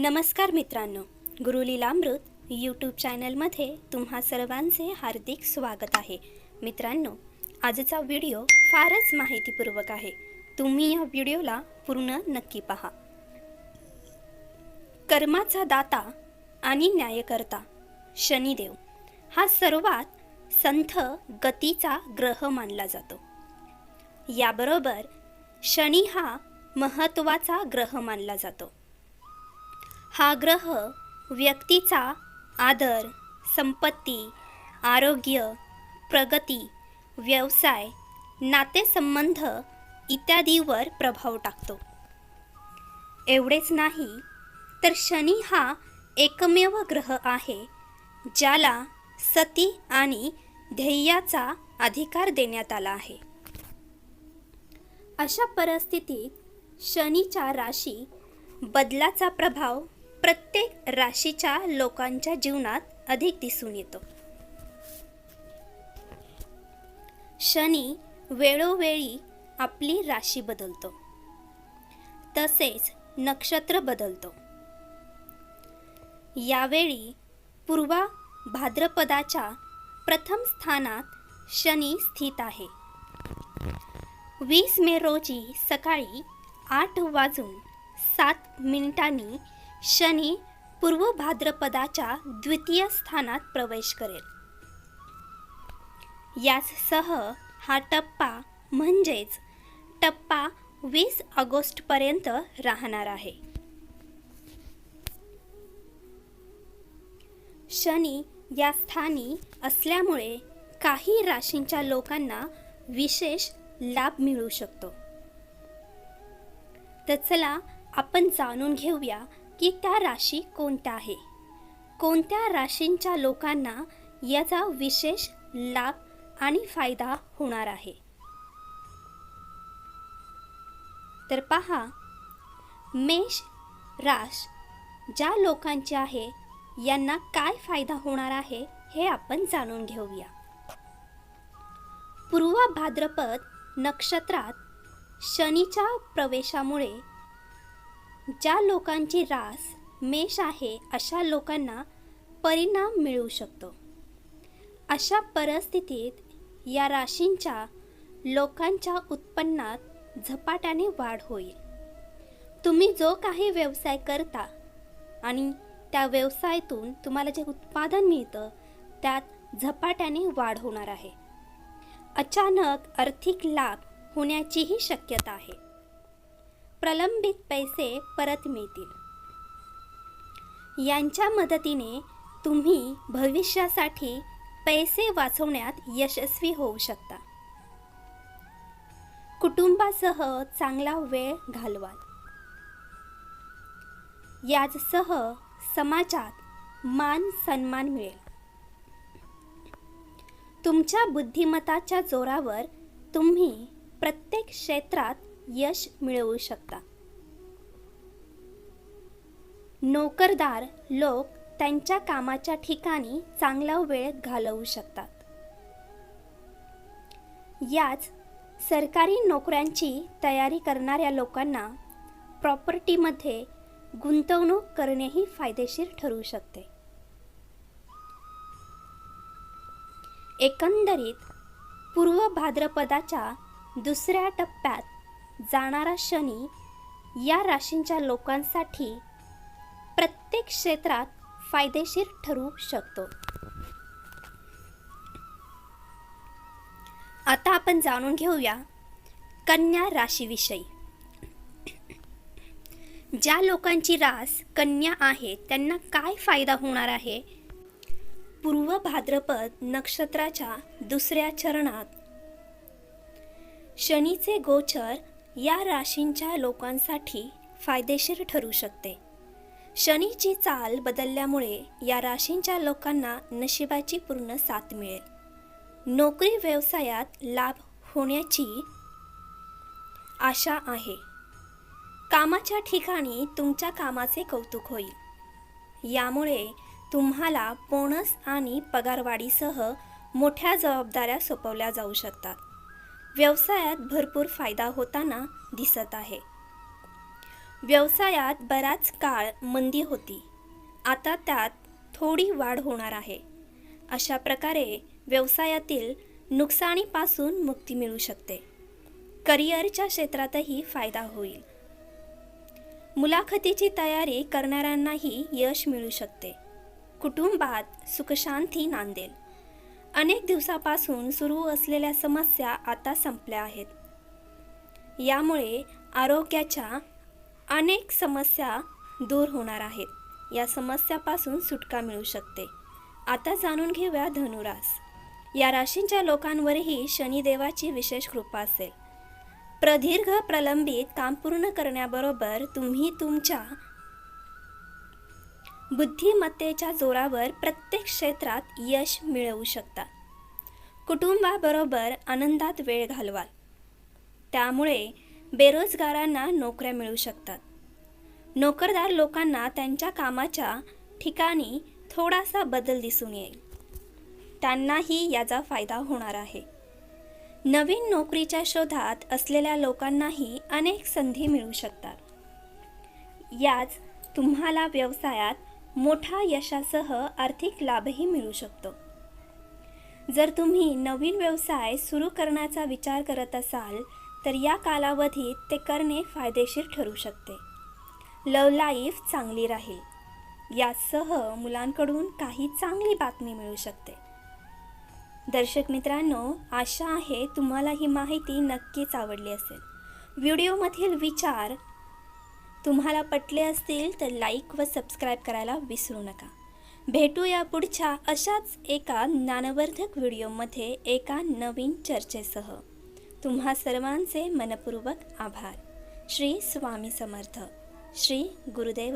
नमस्कार मित्रांनो गुरुलीलामृत यूट्यूब चॅनलमध्ये तुम्हा सर्वांचे हार्दिक स्वागत आहे. मित्रांनो आजचा व्हिडिओ फारच माहितीपूर्वक आहे. तुम्ही या व्हिडिओला पूर्ण नक्की पहा. कर्माचा दाता आणि न्यायकर्ता शनिदेव हा सर्वात संथ गतीचा ग्रह मानला जातो. याबरोबर शनी हा महत्त्वाचा ग्रह मानला जातो. हा ग्रह व्यक्तीचा आदर संपत्ती आरोग्य प्रगती व्यवसाय नातेसंबंध इत्यादीवर प्रभाव टाकतो. एवढेच नाही तर शनी हा एकमेव ग्रह आहे ज्याला सती आणि ध्येयाचा अधिकार देण्यात आला आहे. अशा परिस्थितीत शनीच्या राशी बदलाचा प्रभाव प्रत्येक राशीच्या लोकांच्या जीवनात अधिक दिसून येतो. शनी वेळोवेळी आपली राशी बदलतो. तसेच नक्षत्र बदलतो. यावेळी पूर्वा भाद्रपदाच्या प्रथम स्थानात शनी स्थित आहे. वीस मे रोजी सकाळी आठ वाजून सात मिनिटांनी शनी पूर्व भाद्रपदाच्या द्वितीय स्थानात प्रवेश करेल. याचसह हा टप्पा म्हणजेच टप्पा वीस ऑगस्टपर्यंत राहणार आहे. शनी या स्थानी असल्यामुळे काही राशींच्या लोकांना विशेष लाभ मिळू शकतो. तर चला आपण जाणून घेऊया की त्या राशी कोणत्या आहे? कोणत्या राशींच्या लोकांना याचा विशेष लाभ आणि फायदा होणार आहे? तर पहा मेष राश ज्या लोकांचे आहे यांना काय फायदा होणार आहे हे आपण जाणून घेऊया. पूर्व भाद्रपद नक्षत्रात शनीच्या प्रवेशामुळे ज्या लोकांची रास मेष आहे अशा लोकांना परिणाम मिळू शकतो. अशा परिस्थितीत या राशींच्या लोकांच्या उत्पन्नात झपाट्याने वाढ होईल. तुम्ही जो काही व्यवसाय करता आणि त्या व्यवसायातून तुम्हाला जे उत्पादन मिळतं त्यात झपाट्याने वाढ होणार आहे. अचानक आर्थिक लाभ होण्याचीही शक्यता आहे. प्रलंबित पैसे परत मिळतील. यांच्या मदतीने तुम्ही भविष्यासाठी पैसे वाचवण्यात यशस्वी होऊ शकता. कुटुंबासह चांगला वेळ घालवाल याचसह समाजात मान सन्मान मिळेल. तुमच्या बुद्धिमत्ताच्या जोरावर तुम्ही प्रत्येक क्षेत्रात यश मिळवू शकता. नोकरदार लोक त्यांच्या कामाच्या ठिकाणी चांगला वेळ घालवू शकतात. याच सरकारी नोकऱ्यांची तयारी करणाऱ्या लोकांना प्रॉपर्टीमध्ये गुंतवणूक करणेही फायदेशीर ठरू शकते. एकंदरीत पूर्व भाद्रपदाच्या दुसऱ्या टप्प्यात जाणारा शनी या राशींच्या लोकांसाठी प्रत्येक क्षेत्रात फायदेशीर ठरू शकतो. आता आपण जाणून घेऊया कन्या राशीविषयी. ज्या लोकांची रास कन्या आहे त्यांना काय फायदा होणार आहे? पूर्व भाद्रपद नक्षत्राच्या दुसऱ्या चरणात शनीचे गोचर या राशींच्या लोकांसाठी फायदेशीर ठरू शकते. शनीची चाल बदलल्यामुळे या राशींच्या लोकांना नशिबाची पूर्ण साथ मिळेल. नोकरी व्यवसायात लाभ होण्याची आशा आहे. कामाच्या ठिकाणी तुमच्या कामाचे कौतुक होईल. यामुळे तुम्हाला बोनस आणि पगारवाढीसह मोठ्या जबाबदाऱ्या सोपवल्या जाऊ शकतात. व्यवसायात भरपूर फायदा होताना दिसत आहे. व्यवसायात बराच काळ मंदी होती. आता त्यात थोडी वाढ होणार आहे. अशा प्रकारे व्यवसायातील नुकसानीपासून मुक्ती मिळू शकते. करिअरच्या क्षेत्रातही फायदा होईल. मुलाखतीची तयारी करणाऱ्यांनाही यश मिळू शकते. कुटुंबात सुखशांती नांदेल. अनेक दिवसापासून सुरू असलेल्या समस्या आता संपल्या आहेत. यामुळे आरोग्याच्या अनेक समस्या दूर होणार आहेत. या समस्यापासून सुटका मिळू शकते. आता जाणून घेऊया धनुरास. या राशींच्या लोकांवरही शनिदेवाची विशेष कृपा असेल. प्रदीर्घ प्रलंबित काम पूर्ण करण्याबरोबर तुम्ही तुमच्या बुद्धिमत्तेच्या जोरावर प्रत्येक क्षेत्रात यश मिळवू शकता. कुटुंबाबरोबर आनंदात वेळ घालवाल. त्यामुळे बेरोजगारांना नोकऱ्या मिळू शकतात. नोकरदार लोकांना त्यांच्या कामाच्या ठिकाणी थोडासा बदल दिसून येईल. त्यांनाही याचा फायदा होणार आहे. नवीन नोकरीच्या शोधात असलेल्या लोकांनाही अनेक संधी मिळू शकतात. याच तुम्हाला व्यवसायात मोठा यशासह आर्थिक लाभही मिळू शकतो. जर तुम्ही नवीन व्यवसाय सुरू करण्याचा विचार करत असाल तर या कालावधीत ते करणे फायदेशीर ठरू शकते. लव लाईफ चांगली राहील. यासह मुलांकडून काही चांगली बातमी मिळू शकते. दर्शक मित्रांनो आशा आहे तुम्हाला ही माहिती नक्कीच आवडली असेल. व्हिडिओमधील विचार तुम्हाला पटले असतील तर लाईक व सबस्क्राईब करायला विसरू नका. भेटूया पुढच्या अशाच एका ज्ञानवर्धक व्हिडिओमध्ये एका नवीन चर्चेसह. तुम्हा सर्वांचे मनपूर्वक आभार. श्री स्वामी समर्थ. श्री गुरुदेव